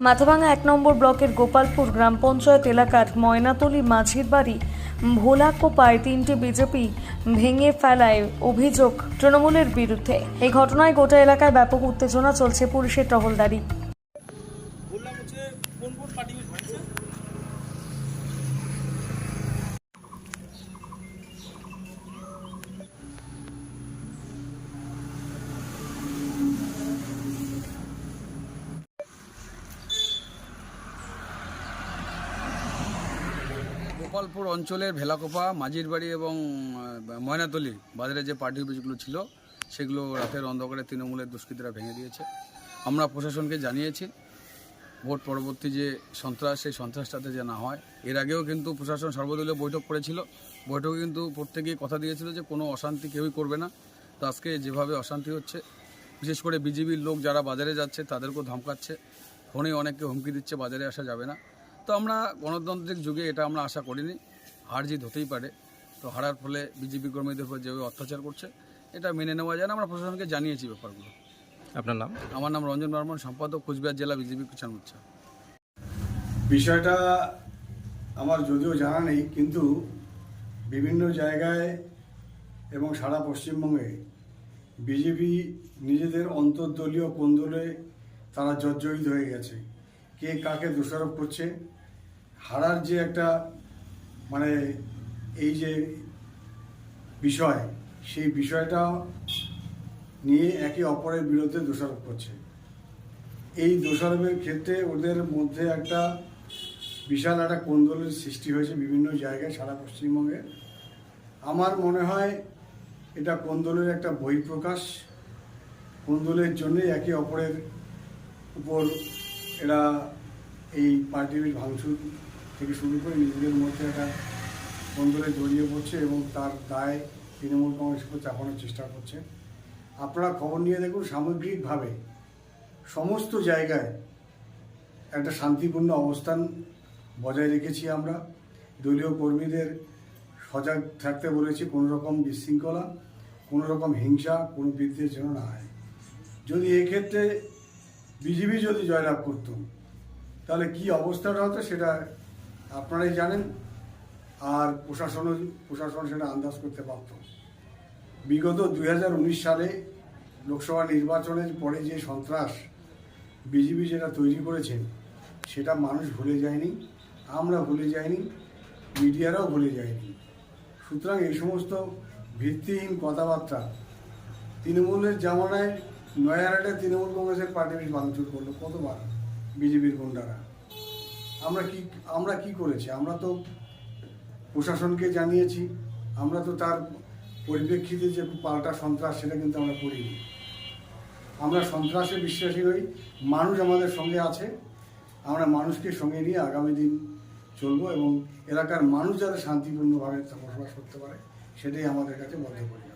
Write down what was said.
মাথাভাঙা এক নম্বর ব্লকের গোপালপুর গ্রাম পঞ্চায়েত এলাকার ময়নাতলি মাঝির বাড়ি ভোলাকোপায় তিনটি বিজেপি ভেঙে ফেলায় অভিযোগ তৃণমূলের বিরুদ্ধে। এই ঘটনায় গোটা এলাকায় ব্যাপক উত্তেজনা চলছে পুলিশের টহলদারি। গোপালপুর অঞ্চলের ভেলাকোপা মাঝির বাড়ি এবং ময়নাতলি বাজারে যে পার্টি অফিসগুলো ছিল, সেগুলো রাতের অন্ধকারে তৃণমূলের দুষ্কৃতীরা ভেঙে দিয়েছে। আমরা প্রশাসনকে জানিয়েছি, ভোট পরবর্তী যে সন্ত্রাস, সেই সন্ত্রাসটাতে যে না হয়। এর আগেও কিন্তু প্রশাসন সর্বদলীয় বৈঠক করেছিল। বৈঠকে কিন্তু প্রত্যেকেই কথা দিয়েছিল যে কোনো অশান্তি কেউই করবে না। তো আজকে যেভাবে অশান্তি হচ্ছে, বিশেষ করে বিজেপির লোক যারা বাজারে যাচ্ছে, তাদেরকেও ধমকাচ্ছে। ফোনে অনেককে হুমকি দিচ্ছে, বাজারে আসা যাবে না। তো আমরা গণতান্ত্রিক যুগে এটা আমরা আশা করিনি হার জিত হতেই পারে। তো হারার ফলে বিজেপি কর্মীদের উপর যেভাবে অত্যাচার করছে এটা মেনে নেওয়া যায় না। আমরা প্রশাসনকে জানিয়েছি ব্যাপারগুলো। আপনার নাম? আমার নাম রঞ্জন বর্মন সম্পাদক কুচবিহার জেলা বিজেপি কিষাণ মোর্চা। বিষয়টা আমার যদিও জানা নেই কিন্তু বিভিন্ন জায়গায় এবং সারা পশ্চিমবঙ্গে বিজেপি নিজেদের অন্তর্দলীয় কোন্দলে তারা জর্জরিত হয়ে গেছে। কে কাকে দোষারোপ করছে, হারার যে একটা মানে এই যে বিষয়, সেই বিষয়টা নিয়ে একে অপরের বিরুদ্ধে দোষারোপ করছে। এই দোষারোপের ক্ষেত্রে ওদের মধ্যে একটা বিশাল একটা কোন্দলের সৃষ্টি হয়েছে বিভিন্ন জায়গায় সারা পশ্চিমবঙ্গে। আমার মনে হয় এটা কোন্দলের একটা বহিঃপ্রকাশ। কোন্দলের জন্যে একে অপরের উপর এরা এই পার্টির ভাঙচুর থেকে শুরু করে নিজেদের মধ্যে একটা কোন্দলে জড়িয়ে পড়ছে এবং তার দায় তৃণমূল কংগ্রেসকে চাপানোর চেষ্টা করছে। আপনারা খবর নিয়ে দেখুন, সামগ্রিকভাবে সমস্ত জায়গায় একটা শান্তিপূর্ণ অবস্থান বজায় রেখেছি আমরা। দলীয় কর্মীদের সজাগ থাকতে বলেছি কোনো রকম বিশৃঙ্খলা কোনো রকম হিংসা, কোনো বিদ্বেষ যেন না হয়। যদি এক্ষেত্রে বিজেপি যদি জয়লাভ করত, তাহলে কি অবস্থাটা হতো সেটা আপনারাই জানেন। আর প্রশাসনও, প্রশাসন সেটা আন্দাজ করতে পারত। বিগত দু হাজার উনিশ সালে লোকসভা নির্বাচনের পরে যে সন্ত্রাস বিজেপি যেটা তৈরি করেছে, সেটা মানুষ ভুলে যায়নি, আমরা ভুলে যাইনি মিডিয়ারাও ভুলে যায়নি। সুতরাং এই সমস্ত ভিত্তিহীন কথাবার্তা তৃণমূলের জামানায় নয়ারহাটে তৃণমূল কংগ্রেসের পার্টি ভাঙচুর করল, কতবার? বিজেপির গুন্ডারা। আমরা কি আমরা কি করেছি? আমরা তো প্রশাসনকে জানিয়েছি, আমরা তো তার পরিপ্রেক্ষিতে যে পাল্টা সন্ত্রাস, সেটা কিন্তু আমরা করিনি। আমরা সন্ত্রাসে বিশ্বাসী হই মানুষ আমাদের সঙ্গে আছে। আমরা মানুষকে সঙ্গে নিয়ে আগামী দিন চলবো এবং এলাকার মানুষ যাতে শান্তিপূর্ণভাবে বসবাস করতে পারে, সেটাই আমাদের কাছে বদ্ধপরিকর।